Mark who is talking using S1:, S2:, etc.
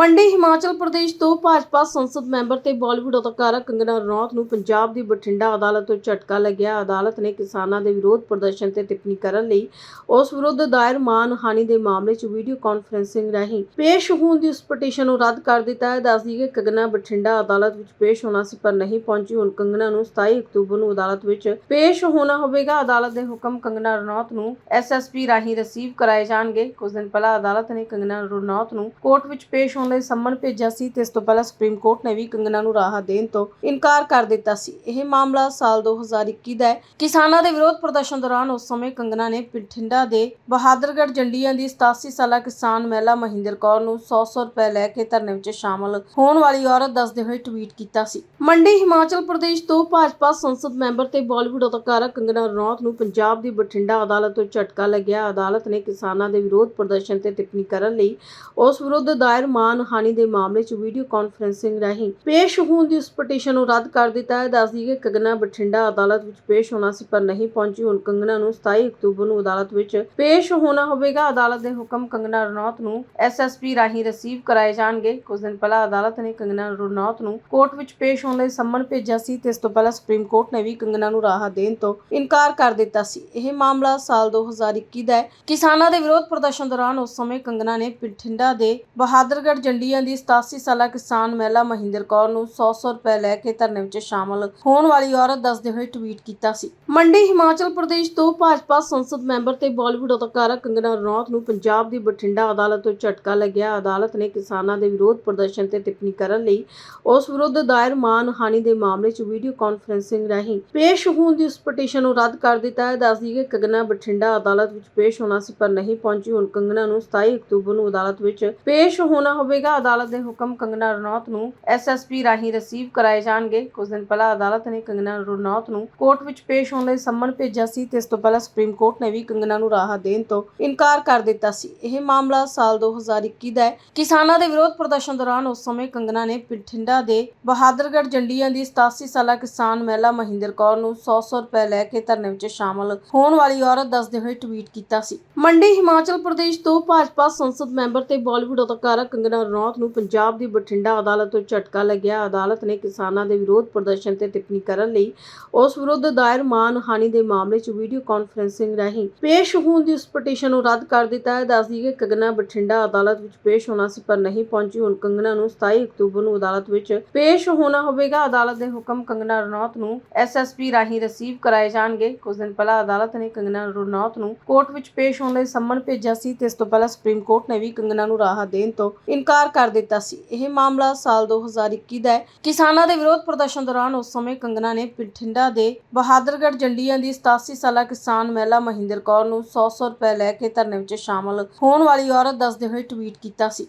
S1: ਮੰਡੀ ਹਿਮਾਚਲ ਪ੍ਰਦੇਸ਼ ਤੋਂ ਭਾਜਪਾ ਸੰਸਦ ਮੈਂਬਰ ਤੇ ਬਾਲੀਵੁੱਡ ਅਦਾਕਾਰਾ ਕੰਗਨਾ ਰਣੌਤ ਨੂੰ ਪੰਜਾਬ ਦੀ ਬਠਿੰਡਾ ਅਦਾਲਤ ਤੋਂ ਝਟਕਾ ਲੱਗਿਆ। ਅਦਾਲਤ ਨੇ ਕਿਸਾਨਾਂ ਦੇ ਵਿਰੋਧ ਪ੍ਰਦਰਸ਼ਨ ਤੇ ਟਿੱਪਣੀ ਕਰਨ ਲਈ ਉਸ ਵਿਰੁੱਧ ਦਾਇਰ ਮਾਨਹਾਨੀ ਦੇ ਮਾਮਲੇ 'ਚ ਵੀਡੀਓ ਕਾਨਫਰੈਂਸਿੰਗ ਰਾਹੀਂ ਪੇਸ਼ ਹੋਣ ਦੀ ਉਸ ਪਟੀਸ਼ਨ ਨੂੰ ਰੱਦ ਕਰ ਦਿੱਤਾ ਹੈ। ਦੱਸਦੀ ਕਿ ਕੰਗਨਾ ਬਠਿੰਡਾ ਅਦਾਲਤ ਵਿੱਚ ਪੇਸ਼ ਹੋਣਾ ਸੀ ਪਰ ਨਹੀਂ ਪਹੁੰਚੀ। ਹੁਣ ਕੰਗਨਾ ਨੂੰ 27 ਅਕਤੂਬਰ ਨੂੰ ਅਦਾਲਤ ਵਿੱਚ ਪੇਸ਼ ਹੋਣਾ ਹੋਵੇਗਾ। ਅਦਾਲਤ ਦੇ ਹੁਕਮ ਕੰਗਨਾ ਰਣੌਤ ਨੂੰ ਐਸਐਸਪੀ ਰਾਹੀਂ ਰਿਸੀਵ ਕਰਾਏ ਜਾਣਗੇ। ਕੁਝ ਦਿਨ ਪਹਿਲਾਂ ਅਦਾਲਤ ਨੇ ਕੰਗਨਾ ਰਣੌਤ ਨੂੰ ਕੋਰਟ ਵਿੱਚ ਪੇਸ਼ ਹੋਣ ਲਈ ਸੰਮਨ ਭੇਜਿਆ ਸੀ ਤੇ ਇਸ ਤੋਂ ਪਹਿਲਾਂ ਸੁਪਰੀਮ ਕੋਰਟ ਨੇ ਵੀ ਕੰਗਨਾ ਨੂੰ ਰਾਹਤ ਦੇਣ ਤੋਂ ਇਨਕਾਰ ਕਰ ਦਿੱਤਾ ਸੀ। ਇਹ ਮਾਮਲਾ ਸਾਲ 2021 ਦਾ ਹੈ। ਕਿਸਾਨਾਂ ਦੇ ਵਿਰੋਧ ਪ੍ਰਦਰਸ਼ਨ ਦੌਰਾਨ ਉਸ ਸਮੇਂ ਕੰਗਨਾ ਨੇ ਬਠਿੰਡਾ ਦੇ ਬਹਾਦਰਗੜ੍ਹ ਜੰਡੀਆਂ ਦੀ 87 ਸਾਲਾ ਕਿਸਾਨ ਮਹਿਲਾ ਮਹਿੰਦਰ ਕੌਰ ਨੂੰ 100-100 ਰੁਪਏ ਲੈ ਕੇ ਧਰਨੇ ਵਿੱਚ ਸ਼ਾਮਲ ਹੋਣ ਵਾਲੀ ਔਰਤ ਦੱਸਦੇ ਹੋਏ ਟਵੀਟ ਕੀਤਾ ਸੀ। ਮੰਡੀ ਹਿਮਾਚਲ ਪ੍ਰਦੇਸ਼ ਤੋਂ ਭਾਜਪਾ ਸੰਸਦ ਮੈਂਬਰ ਤੇ ਬਾਲੀਵੁੱਡ ਅਦਾਕਾਰਾ ਕੰਗਨਾ ਰਣੌਤ ਨੂੰ ਪੰਜਾਬ ਦੀ ਬਠਿੰਡਾ ਅਦਾਲਤ ਤੋਂ ਝਟਕਾ ਲੱਗਿਆ। ਅਦਾਲਤ ਨੇ ਕਿਸਾਨਾਂ ਦੇ ਵਿਰੋਧ ਪ੍ਰਦਰਸ਼ਨ ਤੇ ਟਿੱਪਣੀ ਕਰਨ ਲਈ ਉਸ ਵਿਰੁੱਧ ਦਾਇਰ ਮਾਨ ਮਾਨਹਾਨੀ ਦੇ ਮਾਮਲੇ 'ਚ ਵੀਡੀਓ ਕਾਨਫਰੰਸਿੰਗ ਰਾਹੀਂ ਪੇਸ਼ ਹੋਣ ਦੀ ਉਸ ਪਟੀਸ਼ਨ ਨੂੰ ਰੱਦ ਕਰ ਦਿੱਤਾ ਹੈ। ਦੱਸਦੀ ਕਿ ਕੰਗਨਾ ਬਠਿੰਡਾ ਅਦਾਲਤ ਵਿੱਚ ਪੇਸ਼ ਹੋਣਾ ਸੀ ਪਰ ਨਹੀਂ ਪਹੁੰਚੀ। ਹੁਣ ਕੰਗਨਾ ਨੂੰ 27 ਅਕਤੂਬਰ ਨੂੰ ਅਦਾਲਤ ਵਿੱਚ ਪੇਸ਼ ਹੋਣਾ ਹੋਵੇਗਾ। ਅਦਾਲਤ ਦੇ ਹੁਕਮ ਕੰਗਨਾ ਰਣੌਤ ਨੂੰ ਐਸਐਸਪੀ ਰਾਹੀਂ ਰਿਸੀਵ ਕਰਾਏ ਜਾਣਗੇ। ਕੁਝ ਦਿਨ ਪਹਿਲਾਂ ਅਦਾਲਤ ਨੇ ਕੰਗਨਾ ਰਣੌਤ ਨੂੰ ਕੋਰਟ ਵਿੱਚ ਪੇਸ਼ ਹੋਣ ਲਈ ਸੰਮਨ ਭੇਜਿਆ ਸੀ ਤੇ ਇਸ ਤੋਂ ਪਹਿਲਾਂ ਸੁਪਰੀਮ ਕੋਰਟ ਨੇ ਵੀ ਕੰਗਨਾ ਨੂੰ ਰਾਹਤ ਦੇਣ ਤੋਂ ਇਨਕਾਰ ਕਰ ਦਿੱਤਾ ਸੀ। ਇਹ ਮਾਮਲਾ ਸਾਲ 2021 ਦਾ ਹੈ। ਕਿਸਾਨਾਂ ਦੇ ਵਿਰੋਧ ਪ੍ਰਦਰਸ਼ਨ ਦੌਰਾਨ ਉਸ ਸਮੇਂ ਕੰਗਨਾ ਨੇ ਬਠਿੰਡਾ ਦੇ ਬਹਾਦਰਗੜ੍ਹ ਜੰਡੀਆਂ ਦੀ 87 ਸਾਲਾ ਕਿਸਾਨ ਮਹਿਲਾ ਮਹਿੰਦਰ ਕੌਰ ਨੂੰ 100-100 ਰੁਪਏ ਲੈ ਕੇ ਧਰਨੇ ਵਿੱਚ ਸ਼ਾਮਲ ਹੋਣ ਵਾਲੀ ਔਰਤ ਦੱਸਦੇ ਹੋਏ ਟਵੀਟ ਕੀਤਾ ਸੀ। ਮੰਡੀ ਹਿਮਾਚਲ ਪ੍ਰਦੇਸ਼ ਤੋਂ ਭਾਜਪਾ ਸੰਸਦ ਮੈਂਬਰ ਤੇ ਬਾਲੀਵੁੱਡ ਅਦਾਕਾਰਾ ਕੰਗਨਾ ਰਣੌਤ ਨੂੰ ਪੰਜਾਬ ਦੀ ਬਠਿੰਡਾ ਅਦਾਲਤ ਤੋਂ ਝਟਕਾ ਲੱਗਿਆ। ਅਦਾਲਤ ਨੇ ਕਿਸਾਨਾਂ ਦੇ ਵਿਰੋਧ ਪ੍ਰਦਰਸ਼ਨ ਤੇ ਟਿੱਪਣੀ ਕਰਨ ਲਈ ਉਸ ਵਿਰੁੱਧ ਦਾਇਰ ਮਾਨਹਾਨੀ ਦੇ ਮਾਮਲੇ 'ਚ ਵੀਡੀਓ ਕਾਨਫਰੰਸਿੰਗ ਰਾਹੀਂ ਪੇਸ਼ ਹੋਣ ਦੀ ਉਸ ਪਟੀਸ਼ਨ ਨੂੰ ਰੱਦ ਕਰ ਦਿੱਤਾ ਹੈ। ਦੱਸਦੀ ਕਿ ਕੰਗਨਾ ਬਠਿੰਡਾ ਅਦਾਲਤ ਵਿੱਚ ਪੇਸ਼ ਹੋਣਾ ਸੀ ਪਰ ਨਹੀਂ ਪਹੁੰਚੀ। ਹੁਣ ਕੰਗਨਾ ਨੂੰ 27 ਅਕਤੂਬਰ ਨੂੰ ਅਦਾਲਤ ਵਿੱਚ ਪੇਸ਼ ਹੋਣਾ ਹੋਵੇਗਾ, ਅਦਾਲਤ ਦੇ ਹੁਕਮ ਕੰਗਨਾ ਰਣੌਤ ਨੂੰ ਐਸਐਸਪੀ ਰਾਹੀਂ ਰਿਸੀਵ ਕਰਾਏ ਜਾਣਗੇ। ਕੁਝ ਦਿਨ ਪਹਿਲਾਂ ਅਦਾਲਤ ਨੇ ਕੰਗਨਾ ਰਣੌਤ ਨੂੰ ਕੋਰਟ ਵਿੱਚ ਪੇਸ਼ ਹੋਣ ਲਈ ਸੰਮਨ ਭੇਜਿਆ ਸੀ ਤੇ ਇਸ ਤੋਂ ਪਹਿਲਾਂ ਸੁਪਰੀਮ ਕੋਰਟ ਨੇ ਵੀ ਕੰਗਨਾ ਨੂੰ ਰਾਹਤ ਦੇਣ ਤੋਂ ਇਨਕਾਰ ਕਰ ਦਿੱਤਾ ਸੀ। ਇਹ ਮਾਮਲਾ ਸਾਲ 2021 ਦਾ ਹੈ। ਕਿਸਾਨਾਂ ਦੇ ਵਿਰੋਧ ਪ੍ਰਦਰਸ਼ਨ ਦੌਰਾਨ ਉਸ ਸਮੇਂ ਕੰਗਨਾ ਨੇ ਬਠਿੰਡਾ ਦੇ ਬਹਾਦਰਗੜ੍ਹ ਜੰਡੀਆਂ ਦੀ 87 ਸਾਲਾ ਕਿਸਾਨ ਮਹਿਲਾ ਮਹਿੰਦਰ ਕੌਰ ਨੂੰ 100-100 ਰੁਪਏ ਲੈ ਕੇ ਧਰਨੇ ਵਿੱਚ ਸ਼ਾਮਲ ਹੋਣ ਵਾਲੀ ਔਰਤ ਦੱਸਦੇ ਹੋਏ ਟਵੀਟ ਕੀਤਾ ਸੀ। ਮੰਡੀ ਹਿਮਾਚਲ ਪ੍ਰਦੇਸ਼ ਤੋਂ ਭਾਜਪਾ ਸੰਸਦ ਮੈਂਬਰ ਤੇ ਬਾਲੀਵੁੱਡ ਅਦਾਕਾਰਾ ਕੰਗਨਾ ਰਣੌਤ ਨੂੰ ਪੰਜਾਬ ਦੀ ਬਠਿੰਡਾ ਅਦਾਲਤ ਤੋਂ ਝਟਕਾ ਲੱਗਿਆ। ਅਦਾਲਤ ਨੇ ਕਿਸਾਨਾਂ ਦੇ ਵਿਰੋਧ ਪ੍ਰਦਰਸ਼ਨ ਤੇ ਟਿੱਪਣੀ ਕਰਨ ਲਈ ਉਸ ਵਿਰੁੱਧ ਦਾਇਰ ਮਾਨਹਾਨੀ ਦੇ ਮਾਮਲੇ 'ਚ ਵੀਡੀਓ ਕਾਨਫਰੈਂਸਿੰਗ ਰਾਹੀਂ ਪੇਸ਼ ਹੋਣ ਦੀ ਉਸ ਪਟੀਸ਼ਨ ਨੂੰ ਰੱਦ ਕਰ ਦਿੱਤਾ ਹੈ। ਦੱਸਦੀ ਕਿ ਕੰਗਨਾ ਬਠਿੰਡਾ ਅਦਾਲਤ ਵਿੱਚ ਪੇਸ਼ ਹੋਣਾ ਸੀ ਪਰ ਨਹੀਂ ਪਹੁੰਚੀ। ਹੁਣ ਕੰਗਨਾ ਨੂੰ 27 ਅਕਤੂਬਰ ਨੂੰ ਅਦਾਲਤ ਵਿੱਚ ਪੇਸ਼ ਹੋਣਾ ਹੋਵੇਗਾ। ਅਦਾਲਤ ਦੇ ਹੁਕਮ ਕੰਗਨਾ ਰਣੌਤ ਨੂੰ ਐਸਐਸਪੀ ਰਾਹੀਂ ਰਿਸੀਵ ਕਰਾਏ ਜਾਣਗੇ। ਕੁਝ ਦਿਨ ਪਹਿਲਾਂ ਅਦਾਲਤ ਨੇ ਕੰਗਨਾ ਰਣੌਤ ਨੂੰ ਕੋਰਟ ਵਿੱਚ ਪੇਸ਼ ਹੋਣ ਲਈ ਸੰਮਨ ਭੇਜਿਆ ਸੀ। ਤੇ ਇਸ ਤੋਂ ਪਹਿਲਾਂ ਸੁਪਰੀਮ ਕੋਰਟ ਨੇ ਵੀ ਕੰਗਨਾ ਨੂੰ ਰਾਹਤ ਦੇਣ ਤੋਂ ਇਨਕਾਰ ਕਰ ਦਿੱਤਾ ਸੀ। ਇਹ ਮਾਮਲਾ ਸਾਲ 2021 ਦਾ ਹੈ। ਕਿਸਾਨਾਂ ਦੇ ਵਿਰੋਧ ਪ੍ਰਦਰਸ਼ਨ ਦੌਰਾਨ ਉਸ ਸਮੇਂ ਕੰਗਨਾ ਨੇ ਬਠਿੰਡਾ ਦੇ ਬਹਾਦਰਗੜ੍ਹ ਜੰਡੀਆਂ ਦੀ 87 ਸਾਲਾ ਕਿਸਾਨ ਮਹਿਲਾ ਮਹਿੰਦਰ ਕੌਰ ਨੂੰ 100-100 ਰੁਪਏ ਲੈ ਕੇ ਧਰਨੇ ਵਿੱਚ ਸ਼ਾਮਲ ਹੋਣ ਵਾਲੀ ਔਰਤ ਦੱਸਦੇ ਹੋਏ ਟਵੀਟ ਕੀਤਾ ਸੀ।